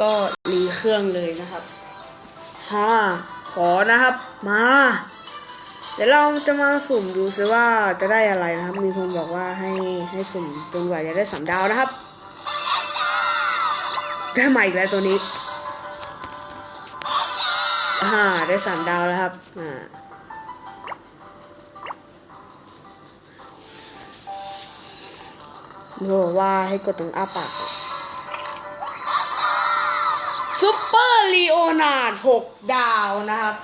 ก็รีเครื่องเลยนะครับฮ่าขอนะครับ มา เดี๋ยวเราจะมาสุ่มดูซิว่าจะได้อะไรนะครับ มีคนบอกว่าให้ให้สุ่มจนกว่าจะได้สามดาวนะครับ ได้มาอีกแล้วตัวนี้อ่าได้สามดาวแล้วครับอ่าบอกว่าให้กดตรงอ้าปาก ซุปเปอร์ลีโอนาร์ดหกดาวนะครับ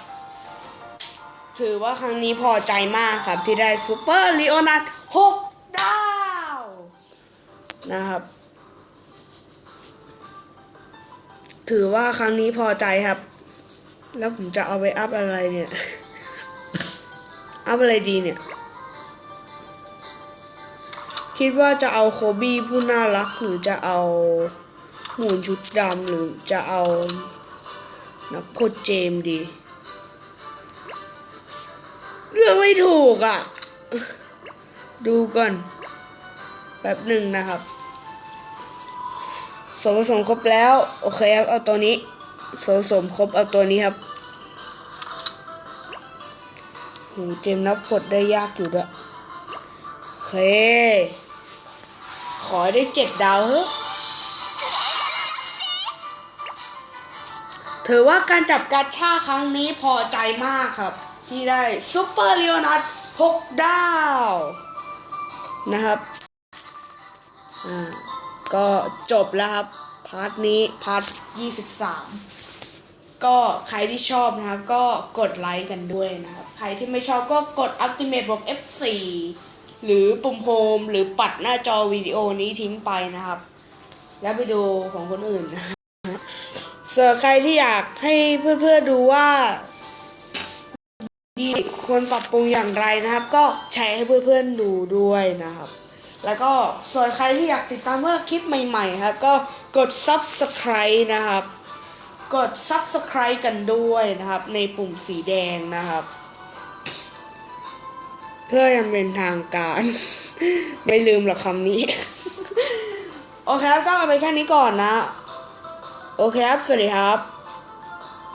ถือว่าครั้งนี้พอใจมากครับที่ได้ซูเปอร์ลีโอนาร์ดหกดาวนะครับ ถือว่าครั้งนี้พอใจครับ แล้วผมจะเอาไปอัพอะไรเนี่ย อัพอะไรดีเนี่ย คิดว่าจะเอาโคบี้ผู้น่ารักหรือจะเอา หมูนชุดดำหรือจะเอานักโคดเจมดี เลือกไม่ถูกอะ ดูก่อนแป๊บหนึ่งนะครับส่วนผสมครบแล้ว โอเคครับ เอาตัวนี้ส่วนผสมครบเอาตัวนี้ครับโหเจมนับผลได้ยากอยู่ด้วยโอเค ขอได้เจ็ดดาวเฮ้ ถือว่าการจับกาชาครั้งนี้พอใจมากครับ ที่ได้ซูเปอร์เลโอนัดหกดาว นะครับ อ่า ก็จบแล้วครับ พาร์ทนี้ พาร์ทยี่สิบสามก็ใครที่ชอบนะครับ ก็กดไลค์กันด้วยนะครับ ใครที่ไม่ชอบก็กด Ultimate บวก F4 หรือปุ่มโฮมหรือปัดหน้าจอวิดีโอนี้ทิ้งไปนะครับ แล้วไปดูของคนอื่นนะ ส่วนใครที่อยากให้เพื่อนๆดูว่าดีควรปรับปรุงอย่างไรนะครับ ก็แชร์ให้เพื่อนๆดูด้วยนะครับ แล้วก็ส่วนใครที่อยากติดตามเมื่อคลิปใหม่ๆครับก็กด subscribe นะครับ กด subscribe กันด้วยนะครับ ในปุ่มสีแดงนะครับ เพื่อยังเป็นทางการ ไม่ลืมหรอกคำนี้ โอเคครับก็เอาไปแค่นี้ก่อนนะ โอเคครับ สวัสดีครับ